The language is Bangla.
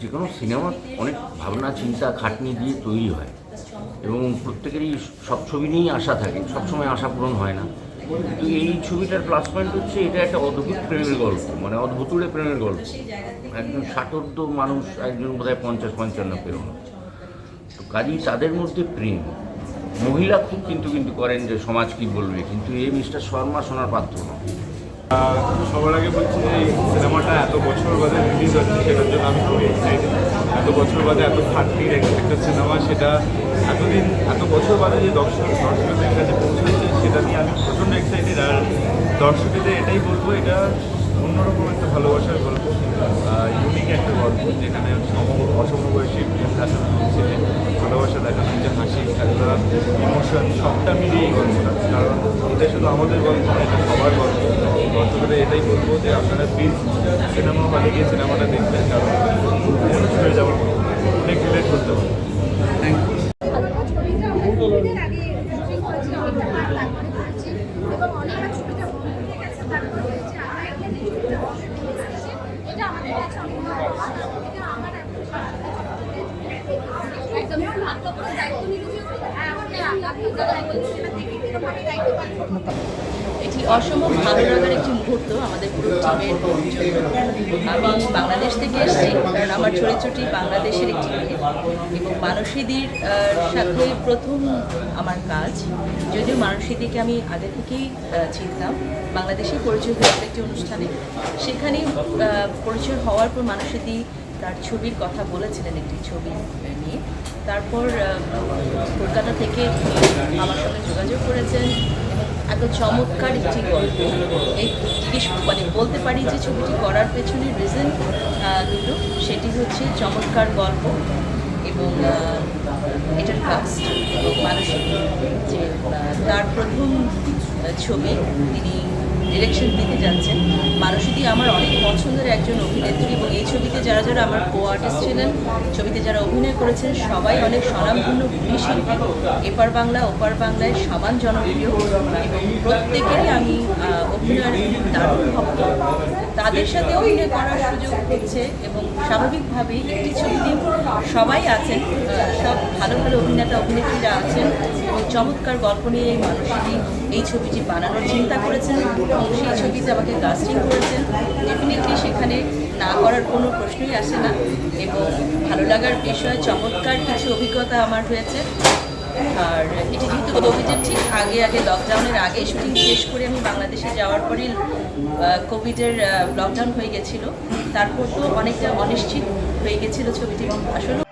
যে কোনো সিনেমা অনেক ভাবনা, চিন্তা, খাটনি দিয়ে তৈরি হয়। এবং প্রত্যেকেরই সব ছবি নিয়েই আশা থাকে, সবসময় আশা পূরণ হয় না। কিন্তু এই ছবিটার প্লাস পয়েন্ট হচ্ছে এটা একটা অদ্ভুত প্রেমের গল্প মানে অদ্ভুতুড়ে প্রেমের গল্প। একজন ষাটোর্ধ মানুষ, একজন বোধহয় পঞ্চাশ, পঞ্চান্ন পেরোনো তো কাজেই তাদের মধ্যে প্রেম। মহিলা খুব কিন্তু কিন্তু করেন যে সমাজ কি বলবে, কিন্তু এই মিস্টার শর্মা শোনার পাত্র নয় সবার আগে বলছি যে এই সিনেমাটা এত বছর বাদে রিলিজ হচ্ছে, সেটার জন্য আমি খুবই এক্সাইটেড এত বছর বাদে এত খাটনির এক- একটা সিনেমা, সেটা এতদিন, এত বছর বাদে যে দর্শক, দর্শকদের কাছে পৌঁছাচ্ছে সেটা নিয়ে আমি প্রচণ্ড এক্সাইটেড আর দর্শকদের এটাই বলব, এটা অন্যরকম একটা ভালোবাসার গল্প। ইমোশন সবটা মিলিয়েই গল্পটা। কারণ এটা শুধু আমাদের গল্প না এটা সবার গল্প। গল্পটা এটাই বলব যে আপনারা প্লিজ সিনেমা হলে গিয়ে সিনেমাটা দেখবেন, কারণ ছেড়ে যাওয়ার অনেক রিলেট করতে পারবেন থ্যাংক ইউ ছবিটা আগে শুটিং করেছি অনেকটা বার তারপরে করেছি এবং অনেকটা ছবিটা বন্ধ হয়ে গেছে তারপরে হয়েছে আমরা এখানে ছবিটা অলরেডি এসেছি এটা আমাদের কাছে অনেক ভালো লাগে। এটা আমার একদম নাটক করে দায়িত্ব নিতে হ্যাঁ আমাদের নাটক দায়িত্ব সেটা দেখে কীরকম আমি দায়িত্ব পাচ্ছি এটি অসম্ভব ভালো লাগার একটি মুহূর্ত আমাদের পুরো টিমের আমি বাংলাদেশ থেকে এসেছি, কারণ আমার চরিত্রটি বাংলাদেশের একটি মেয়ে। এবং মানসীদির সাথে প্রথম আমার কাজ। যদিও মানসীদিকে আমি আগে থেকেই চিনতাম। বাংলাদেশেই পরিচয় হয়েছিল একটি অনুষ্ঠানে। সেখানে পরিচয় হওয়ার পর মানসীদি তার ছবির কথা বলেছিলেন একটি ছবি নিয়ে। তারপর কলকাতা থেকে আমার সঙ্গে যোগাযোগ করেছেন। এত চমৎকার একটি গল্প। এই মানে বলতে পারি যে ছবিটি করার পেছনে রিজন দুটো। সেটি হচ্ছে চমৎকার গল্প এবং এটার কাস্ট এবং মানসিক যে তার প্রথম ছবি, তিনি ডিরেকশন দিতে যাচ্ছেন, মানসীদি আমার অনেক পছন্দের একজন অভিনেত্রী এবং এই ছবিতে যারা যারা আমার কো আর্টিস্ট ছিলেন, ছবিতে যারা অভিনয় করেছেন, সবাই অনেক স্বনামপূর্ণ শিল্পী এপার বাংলা, ওপার বাংলায় সমান জনপ্রিয়। এবং প্রত্যেকেরই আমি দারুণ তাদের সাথে অভিনয় করার সুযোগ হচ্ছে এবং স্বাভাবিকভাবেই একটি ছবিতে সবাই আছেন, সব ভালো ভালো অভিনেতা, অভিনেত্রীরা আছেন এবং চমৎকার গল্প নিয়ে এই মানুষটি এই ছবিটি বানানোর চিন্তা করেছেন এবং সেই ছবিতে আমাকে কাস্টিং করেছেন। ডেফিনেটলি সেখানে না করার কোনো প্রশ্নই আসে না এবং ভালো লাগার বিষয়ে, চমৎকার কিছু অভিজ্ঞতা আমার হয়েছে। আর এটি যেহেতু কোভিডের ঠিক আগে আগে লকডাউনের আগে শুটিং শেষ করে আমি বাংলাদেশে যাওয়ার পরই কোভিডের লকডাউন হয়ে গেছিল। তারপর তো অনেকটা অনিশ্চিত হয়ে গেছিল ছবিটি আসলে